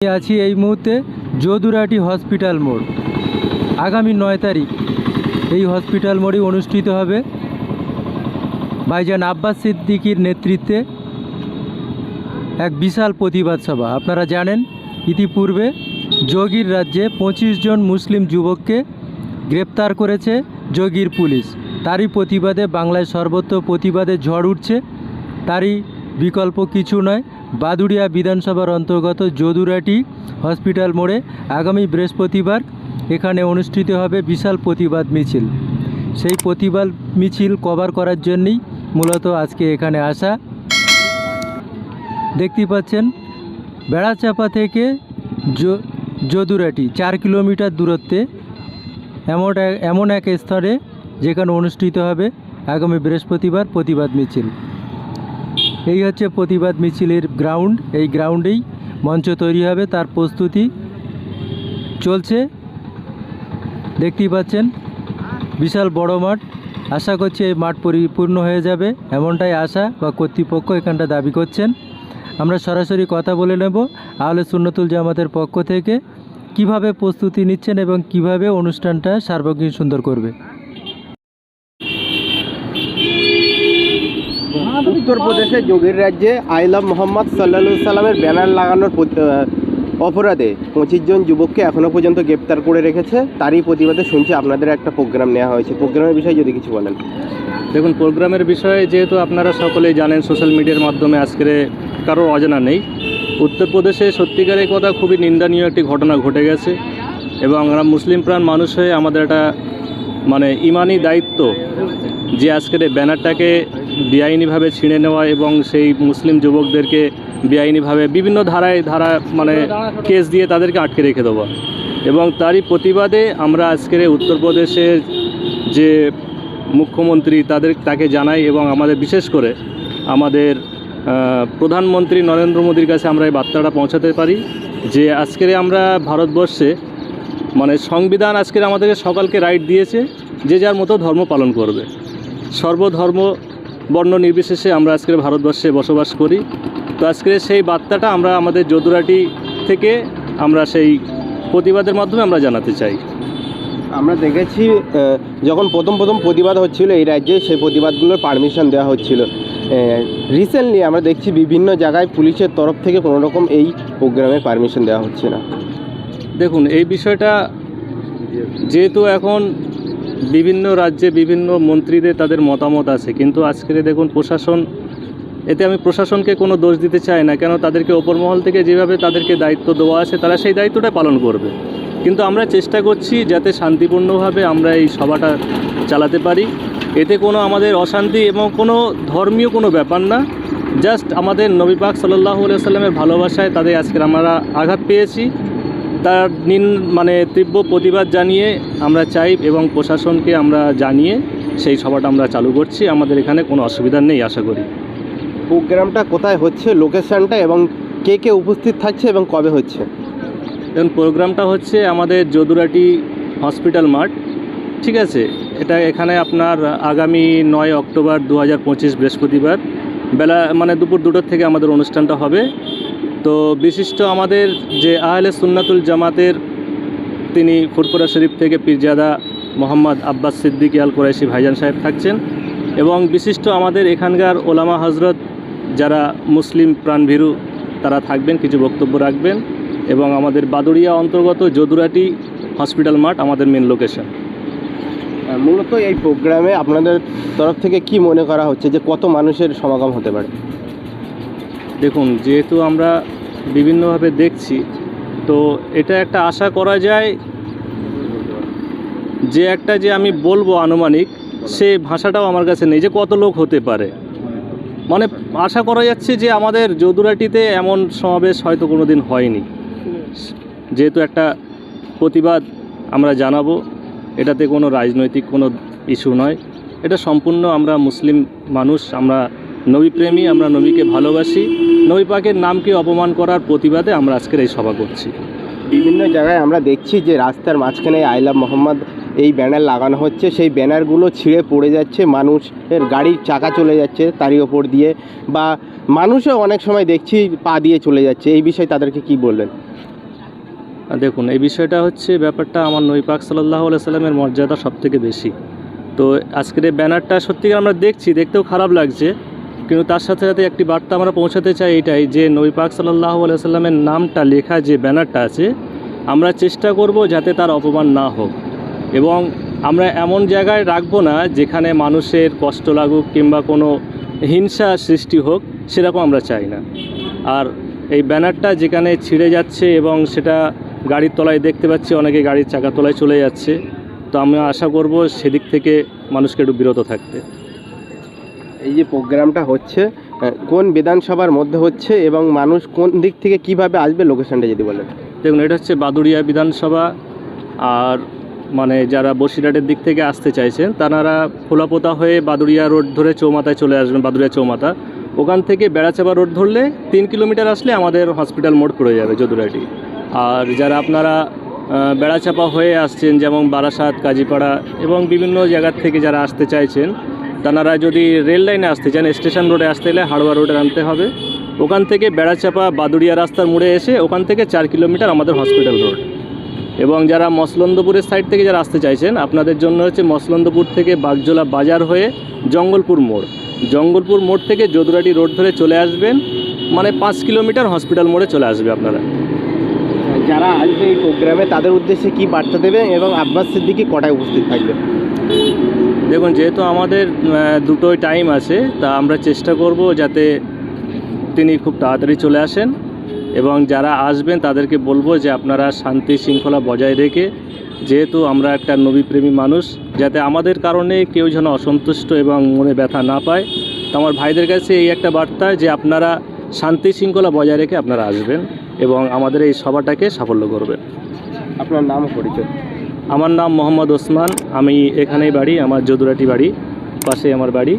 আছি এই মুহূর্তে যদুরাটি হসপিটাল মোড়। আগামী নয় তারিখ এই হসপিটাল মোড়ে অনুষ্ঠিত হবে ভাইজান আব্বাস সিদ্দিকির নেতৃত্বে এক বিশাল প্রতিবাদ সভা। আপনারা জানেন, ইতিপূর্বে যোগীর রাজ্যে পঁচিশ জন মুসলিম যুবককে গ্রেপ্তার করেছে যোগীর পুলিশ। তারই প্রতিবাদে বাংলায় সর্বত্র প্রতিবাদে ঝড় উঠছে। তারই বিকল্প কিছু নয়। বাদুড়িয়া বিধানসভার অন্তর্গত যদুরাটি হসপিটাল মোড়ে আগামী বৃহস্পতিবার এখানে অনুষ্ঠিত হবে বিশাল প্রতিবাদ মিছিল। সেই প্রতিবাদ মিছিল কভার করার জন্যই মূলত আজকে এখানে আসা। দেখতে পাচ্ছেন, বেড়াচাপা থেকে যদুরাটি চার কিলোমিটার দূরত্বে এমন এমন এক স্তরে যেখানে অনুষ্ঠিত হবে আগামী বৃহস্পতিবার প্রতিবাদ মিছিল। এই হচ্ছে প্রতিবাদ মিছিলের গ্রাউন্ড এই গ্রাউন্ডেই মঞ্চ তৈরি হবে, তার প্রস্তুতি চলছে। দেখতেই পাচ্ছেন, বিশাল বড় মাঠ। আশা করছি এই মাঠ পরিপূর্ণ হয়ে যাবে, এমনটাই আশা বা কর্তৃপক্ষ এখানটা দাবি করছেন। আমরা সরাসরি কথা বলে নেব, আহলে সুন্নতুল জামাতের পক্ষ থেকে। কীভাবে প্রস্তুতি নিচ্ছেন এবং কীভাবে অনুষ্ঠানটা সার্বক্ষণিক সুন্দর করবে? উত্তরপ্রদেশের যোগীর রাজ্যে আইলাম মোহাম্মদ সাল্লা সাল্লামের ব্যানার লাগানোর অপরাধে পঁচিশ জন যুবককে এখনও পর্যন্ত গ্রেপ্তার করে রেখেছে। তারই প্রতিবাদে শুনছি আপনাদের একটা প্রোগ্রাম নেওয়া হয়েছে। প্রোগ্রামের বিষয়ে যদি কিছু বলেন। দেখুন, প্রোগ্রামের বিষয়ে যেহেতু আপনারা সকলেই জানেন, সোশ্যাল মিডিয়ার মাধ্যমে আজকের কারোর অজানা নেই। উত্তরপ্রদেশে সত্যিকারের কথা খুবই নিন্দনীয় একটি ঘটনা ঘটে গেছে এবং আমরা মুসলিম প্রাণ মানুষ হয়ে আমাদের একটা মানে ইমানি দায়িত্ব যে আজকের এই ব্যানারটাকে বেআইনিভাবে ছিঁড়ে নেওয়া এবং সেই মুসলিম যুবকদেরকে বেআইনিভাবে বিভিন্ন ধারায় ধারা মানে কেস দিয়ে তাদেরকে আটকে রেখে দেওয়া এবং তারই প্রতিবাদে আমরা আজকের উত্তরপ্রদেশের যে মুখ্যমন্ত্রী তাদের তাকে জানাই এবং আমাদের বিশেষ করে আমাদের প্রধানমন্ত্রী নরেন্দ্র মোদীর কাছে আমরা এই বার্তাটা পৌঁছাতে পারি যে আজকের আমরা ভারতবর্ষে মানে সংবিধান আজকের আমাদেরকে সকালকে রাইট দিয়েছে যে যার মতো ধর্ম পালন করবে। সর্বধর্ম বর্ণ নির্বিশেষে আমরা আজকের ভারতবর্ষে বসবাস করি। তো আজকের সেই বার্তাটা আমরা আমাদের যদুরাটি থেকে আমরা সেই প্রতিবাদের মাধ্যমে আমরা জানাতে চাই। আমরা দেখেছি যখন প্রথম প্রথম প্রতিবাদ হচ্ছিল এই রাজ্যে সেই প্রতিবাদগুলোর পারমিশন দেওয়া হচ্ছিল। রিসেন্টলি আমরা দেখছি বিভিন্ন জায়গায় পুলিশের তরফ থেকে কোনো রকম এই প্রোগ্রামে পারমিশন দেওয়া হচ্ছে না। দেখুন এই বিষয়টা যেহেতু এখন বিভিন্ন রাজ্যে বিভিন্ন মন্ত্রীদের তাদের মতামত আছে। কিন্তু আজকের দেখুন প্রশাসন, এতে আমি প্রশাসনকে কোনো দোষ দিতে চাই না, কেন তাদেরকে ওপর মহল থেকে যেভাবে তাদেরকে দায়িত্ব দেওয়া আছে, তারা সেই দায়িত্বটা পালন করবে। কিন্তু আমরা চেষ্টা করছি যাতে শান্তিপূর্ণভাবে আমরা এই সভাটা চালাতে পারি। এতে কোনো আমাদের অশান্তি এবং কোনো ধর্মীয় কোনো ব্যাপার না। জাস্ট আমাদের নবী পাক সাল্লাহ সাল্লামের ভালোবাসায় তাদের আজকের আমরা আঘাত পেয়েছি। তার নিন মানে তীব্র প্রতিবাদ জানিয়ে আমরা চাই এবং প্রশাসনকে আমরা জানিয়ে সেই সভাটা আমরা চালু করছি। আমাদের এখানে কোনো অসুবিধা নেই আশা করি। প্রোগ্রামটা কোথায় হচ্ছে লোকেশানটা এবং কে কে উপস্থিত থাকছে এবং কবে হচ্ছে? দেখুন প্রোগ্রামটা হচ্ছে আমাদের যদুরাটি হসপিটাল মাঠ ঠিক আছে? এটা এখানে আপনার আগামী নয় অক্টোবর দু হাজার পঁচিশ বৃহস্পতিবার বেলা মানে দুপুর দুটোর থেকে আমাদের অনুষ্ঠানটা হবে। তো বিশিষ্ট আমাদের যে আহলে সুন্নাতুল জামাতের তিনি ফুরফুরা শরীফ থেকে পীরজাদা মোহাম্মদ আব্বাস সিদ্দিক আল কোরাইশি ভাইজান সাহেব থাকছেন এবং বিশিষ্ট আমাদের এখানকার ওলামা হজরত যারা মুসলিম প্রাণভীরু, তারা থাকবেন, কিছু বক্তব্য রাখবেন এবং আমাদের বাদুড়িয়া অন্তর্গত যদুরাটি হসপিটাল মাঠ আমাদের মেন লোকেশন মূলত এই প্রোগ্রামে আপনাদের তরফ থেকে কি মনে করা হচ্ছে যে কত মানুষের সমাগম হতে পারে? দেখুন, যেহেতু আমরা বিভিন্নভাবে দেখছি, তো এটা একটা আশা করা যায় যে একটা যে আমি বলব আনুমানিক, সে ভাষাটাও আমার কাছে নেই, যে কত লোক হতে পারে। মানে আশা করা যাচ্ছে যে আমাদের যদুরাটিতে এমন সমাবেশ হয়তো কোনো দিন হয়নি। যেহেতু একটা প্রতিবাদ আমরা জানাব, এটাতে কোনো রাজনৈতিক কোনো ইস্যু নয়। এটা সম্পূর্ণ আমরা মুসলিম মানুষ, আমরা নবীপ্রেমী আমরা নবীকে ভালোবাসি। নবী পাকের নামকে অপমান করার প্রতিবাদে আমরা আজকের এই সভা করছি। বিভিন্ন জায়গায় আমরা দেখছি যে রাস্তার মাঝখানে আই লাভ মোহাম্মদ এই ব্যানার লাগানো হচ্ছে। সেই ব্যানারগুলো ছিঁড়ে পড়ে যাচ্ছে মানুষের গাড়ির চাকা চলে যাচ্ছে তারই ওপর দিয়ে বা মানুষও অনেক সময় দেখছি পা দিয়ে চলে যাচ্ছে। এই বিষয়ে তাদেরকে কি বললেন দেখুন এই বিষয়টা হচ্ছে ব্যাপারটা আমার নবী পাক সাল্লাহ সাল্লামের মর্যাদা সব থেকে বেশি। তো আজকের এই ব্যানারটা সত্যিকার আমরা দেখছি দেখতেও খারাপ লাগছে। কিন্তু তার সাথে সাথে একটি বার্তা আমরা পৌঁছাতে চাই এটাই যে নবী পাক সাল্লাহ সাল্লামের নামটা লেখা যে ব্যানারটা আছে, আমরা চেষ্টা করব যাতে তার অপমান না হোক। এবং আমরা এমন জায়গায় রাখব না যেখানে মানুষের কষ্ট লাগুক কিংবা কোনো হিংসা সৃষ্টি হোক, সেরকম আমরা চাই না। আর এই ব্যানারটা যেখানে ছিঁড়ে যাচ্ছে এবং সেটা গাড়ির তলায় দেখতে পাচ্ছি, অনেকে গাড়ির চাকার তলায় চলে যাচ্ছে। তো আমি আশা করব সেদিক থেকে মানুষকে একটু বিরত থাকতে। এই যে প্রোগ্রামটা হচ্ছে কোন বিধানসভার মধ্যে হচ্ছে এবং মানুষ কোন দিক থেকে কীভাবে আসবে লোকেশনটা যদি বলেন? দেখুন, এটা হচ্ছে বাদুড়িয়া বিধানসভা আর মানে যারা বসিরহাটের দিক থেকে আসতে চাইছেন তারা খোলাপোতা হয়ে বাদুড়িয়া রোড ধরে চৌমাথায় চলে আসবেন, বাদুড়িয়া চৌমাথা। ওখান থেকে বেড়াচাপা রোড ধরলে তিন কিলোমিটার আসলে আমাদের হসপিটাল মোড় পড়ে যাবে, যদুরাটি। আর যারা আপনারা বেড়াচাপা হয়ে আসছেন, যেমন বারাসাত, কাজীপাড়া এবং বিভিন্ন জায়গার থেকে যারা আসতে চাইছেন তারা যদি রেল লাইনে আসতে চান, স্টেশন রোডে আসতে হলে হাড়োয়া রোডে নামতে হবে। ওখান থেকে বেড়াচাপা বাদুড়িয়া রাস্তার মোড়ে এসে ওখান থেকে চার কিলোমিটার আমাদের হসপিটাল রোড। এবং যারা মসলন্দপুরের সাইড থেকে যারা আসতে চাইছেন, আপনাদের জন্য হচ্ছে মসলন্দপুর থেকে বাগজোলা বাজার হয়ে জঙ্গলপুর মোড়। জঙ্গলপুর মোড় থেকে যদুরাটি রোড ধরে চলে আসবেন মানে পাঁচ কিলোমিটার হসপিটাল মোড়ে চলে আসবে আপনারা। যারা আসবে এই প্রোগ্রামে, তাদের উদ্দেশ্যে কি বার্তা দেবে এবং আব্বাস সিদ্দিকি কটায় উপস্থিত থাকবে দেখুন, যেহেতু আমাদের দুটোই টাইম আছে, তা আমরা চেষ্টা করব যাতে তিনি খুব তাড়াতাড়ি চলে আসেন এবং যারা আসবেন তাদেরকে বলব যে আপনারা শান্তি শৃঙ্খলা বজায় রেখে, যেহেতু আমরা একটা নবীপ্রেমী মানুষ, যাতে আমাদের কারণে কেউ যেন অসন্তুষ্ট এবং মনে ব্যথা না পায়। তো আমার ভাইদের কাছে এই একটা বার্তা যে আপনারা শান্তি শৃঙ্খলা বজায় রেখে আপনারা আসবেন এবং আমাদের এই সভাটাকে সাফল্য করবেন। আপনার নাম পরিচয়? আমার নাম মোহাম্মদ ওসমান আমি এখানেই বাড়ি আমার যদুরাটি বাড়ি পাশে আমার বাড়ি।